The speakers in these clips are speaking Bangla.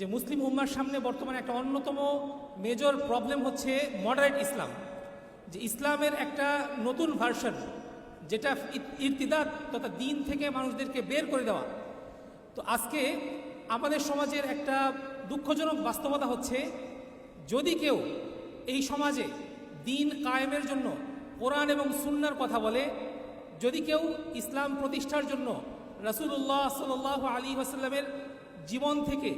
যে মুসলিম উম্মার সামনে বর্তমানে একটা অন্যতম মেজর প্রবলেম হচ্ছে মডারেট ইসলাম, যে ইসলামের একটা নতুন ভার্সন যেটা ইর্তিদাদ তথা দিন থেকে মানুষদেরকে বের করে দেওয়া। তো আজকে আমাদের সমাজের একটা দুঃখজনক বাস্তবতা হচ্ছে, যদি কেউ এই সমাজে দিন কায়েমের জন্য কোরআন এবং সুন্নার কথা বলে, যদি কেউ ইসলাম প্রতিষ্ঠার জন্য রাসূলুল্লাহ সাল্লাহ আলী আসাল্লামের জীবন থেকে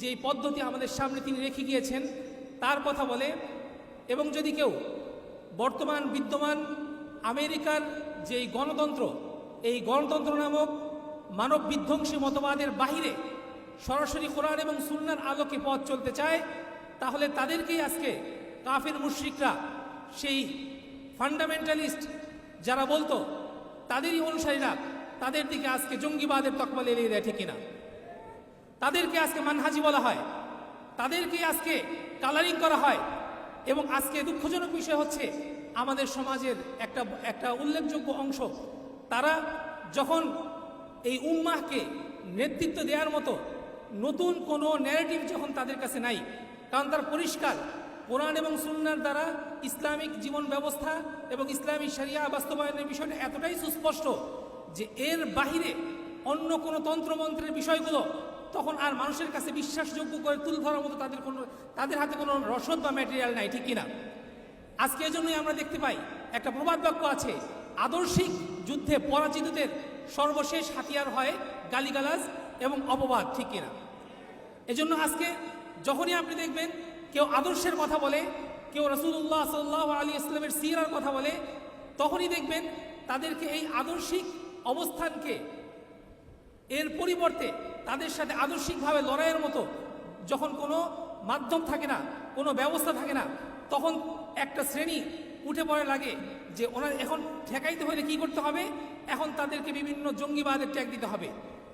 যে পদ্ধতি আমাদের সামনে তিনি রেখে গিয়েছেন, তার কথা বলে, এবং যদি কেউ বর্তমান বিদ্যমান আমেরিকার যে গণতন্ত্র, এই গণতন্ত্র নামক মানব বিধ্বংসী মতবাদের বাহিরে সরাসরি কোরআন এবং সুন্নার আলোকে পথ চলতে চায়, তাহলে তাদেরকেই আজকে কাফের মুশ্রিকরা সেই ফান্ডামেন্টালিস্ট যারা বলতো, তাদেরই অনুসারীরা তাদের দিকে আজকে জঙ্গিবাদের তকমা এড়িয়ে দেয় ঠিক কিনা? তাদেরকে আজকে মানহাজি বলা হয়। তাদেরকে আজকে কালারিং করা হয়। এবং আজকে দুঃখজনক বিষয় হচ্ছে, আমাদের সমাজের একটা একটা উল্লেখযোগ্য অংশ, তারা যখন এই উম্মাহকে নেতৃত্ব দেওয়ার মতো নতুন কোনো ন্যারেটিভ যখন তাদের কাছে নাই, কারণ তার পরিষ্কার, কোরআন এবং সুন্নার দ্বারা ইসলামিক জীবন ব্যবস্থা এবং ইসলামিক শরিয়া বাস্তবায়নের বিষয়টা এতটাই সুস্পষ্ট যে এর বাহিরে অন্য কোনো তন্ত্রমন্ত্রের বিষয়গুলো তখন আর মানুষের কাছে বিশ্বাসযোগ্য করে তুলে ধরার মতো তাদের কোনো তাদের হাতে কোনো রসদ বা ম্যাটেরিয়াল নাই, ঠিক কিনা? আজকে এজন্যই আমরা দেখতে পাই, একটা প্রবাদ বাক্য আছে, আদর্শিক যুদ্ধে পরাজিতদের সর্বশেষ হাতিয়ার হয় গালিগালাজ এবং অপবাদ ঠিক কিনা? এজন্য আজকে যখনই আপনি দেখবেন কেউ আদর্শের কথা বলে, কেউ রসুল্লাহ সাল্লাহ আলী ইসলামের সিরার কথা বলে, তখনই দেখবেন তাদেরকে এই আদর্শিক অবস্থানকে এর পরিবর্তে তাদের সাথে আদর্শিকভাবে লড়াইয়ের মতো যখন কোনো মাধ্যম থাকে না, কোনো ব্যবস্থা থাকে না, তখন একটা শ্রেণি উঠে পড়ে লাগে যে ওনার এখন ঠেকাইতে হলে কি করতে হবে? এখন তাদেরকে বিভিন্ন জঙ্গিবাদের ট্যাগ দিতে হবে,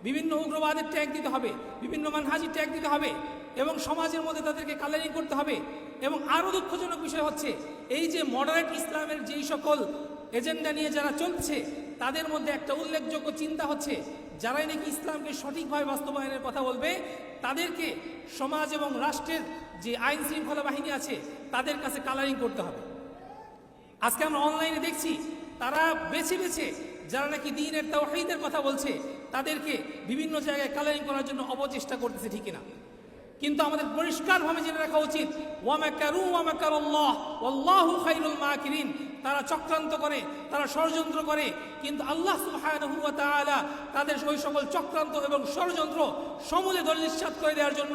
বিভিন্ন উগ্রবাদের ট্যাগ দিতে হবে, বিভিন্ন মানহাজির ট্যাগ দিতে হবে এবং সমাজের মধ্যে তাদেরকে কালারিং করতে হবে এবং আরও দুঃখজনক বিষয় হচ্ছে, এই যে মডারেট ইসলামের যেই সকল এজেন্ডা নিয়ে যারা চলছে, তাদের মধ্যে একটা উল্লেখযোগ্য চিন্তা হচ্ছে, যারাই নাকি ইসলামকে সঠিকভাবে বাস্তবায়নের কথা বলবে, তাদেরকে সমাজ এবং রাষ্ট্রের যে আইন শৃঙ্খলা বাহিনী আছে, তাদের কাছে কালারিং করতে হবে। আজকে আমরা অনলাইনে দেখছি, তারা বেছে বেছে যারা নাকি দিনের তাওহীদের কথা বলছে, তাদেরকে বিভিন্ন জায়গায় কালারিং করার জন্য অপচেষ্টা করতেছে ঠিক না কিন্তু আমাদের পরিষ্কারভাবে জেনে রাখা উচিত ওয়ামাকারু ওয়ামাকারুল্লাহ ওয়াল্লাহু খাইরুল মাকিরিন। তারা চক্রান্ত করে, তারা ষড়যন্ত্র করে, কিন্তু আল্লাহ তাআলা তাদের ওই সকল চক্রান্ত এবং ষড়যন্ত্র সমূলে দলিল করে দেওয়ার জন্য